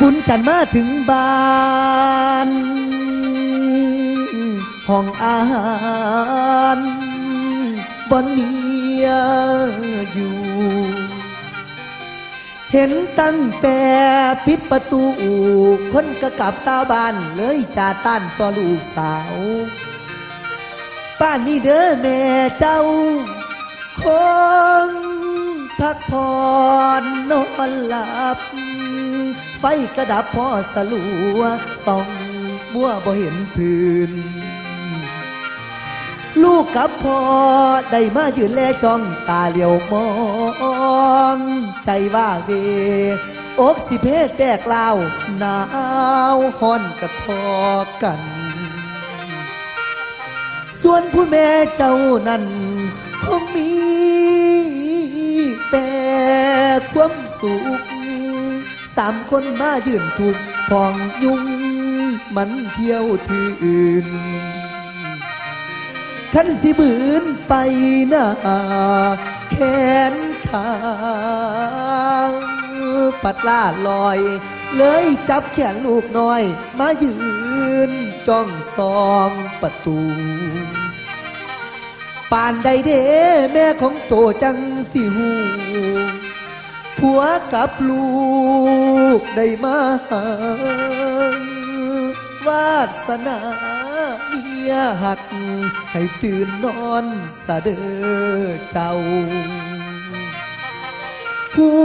บุญจันทร์มาถึงบ้านห้องอาหารบอนเมียอยู่ เห็นตั้งแต่ปิดประตูคนก็กลับตาบ้านเลยจ่าต้านต่อลูกสาว ป้านนี้เด้อแม่เจ้า คงพักผ่อนนอนหลับ ฟกระดับพ่อสลัวส่องมัวบ่เห็นพื้น ลูกกับพ่อได้มายืนแลจ้องตาเหลียวมอง ใจว่าเวอกสิเพศแตกล่าวหนาวฮ้อนกระทอกัน ส่วนผู้แม่เจ้านั้นคงมีามคนมายืนถูกพองยุงมันเที่ยวที่อื่นขันสิบืนไปหน้าแขนขาปัดล่าลอย เลยจับแขนลูกน้อย มายืนจ้องซองประตูป่านใดเด้แม่ของโตจังสิหูผัวกับลูก ได้มาหาวาสนาเมียหัก ให้ตื่นนอนสะเดอเจ้า ผู้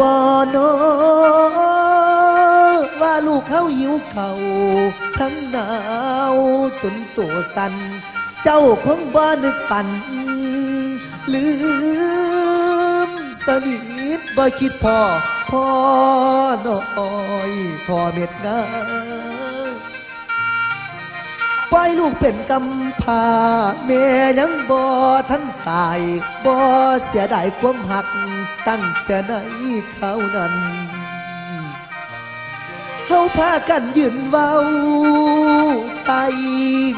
บ่นอว่าลูกเขาหิวเขาทั้งหนาวจนตัวสั่นเจ้าคงบ่นึกฝัน ลืมสนิทบ่คิดพอ พ่อน้อยทอเม็ดงาปล่อยลูกเป็นกำพาแม่ยังบ่ทันตายบ่เสียดายความหัก ตั้งแต่ไหนเขานั้นเฮาพากันยืนเว้าไต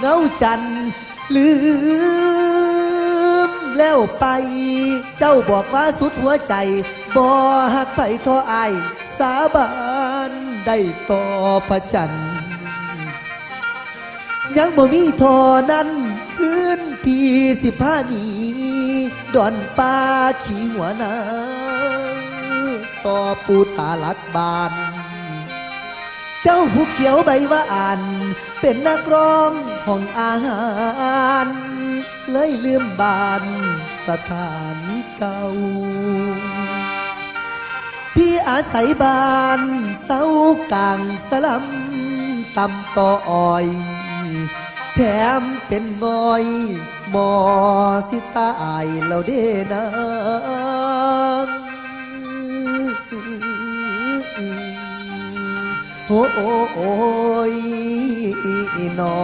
เงาจันลืมแล้วไป เจ้าบอกว่าสุดหัวใจ บ่หักไปทออายสาบานได้ต่อพระจันทร์ยังบ่มีทอนั้นคืนที่สิพานีดอนป่าขี่หัวนาต่อปูตาลักบาน เจ้าผู้เขียวใบว่าอ่าน เป็นนักร้องห้องอาหารเลยลืมบานสถานเก่า อาศัยบ้านเสากลางสลัมตำต่ออ้อย แถมเป็นงอยหมอสิตาอายแล้วเด้นะโอ้โอ้โอ้ยนอ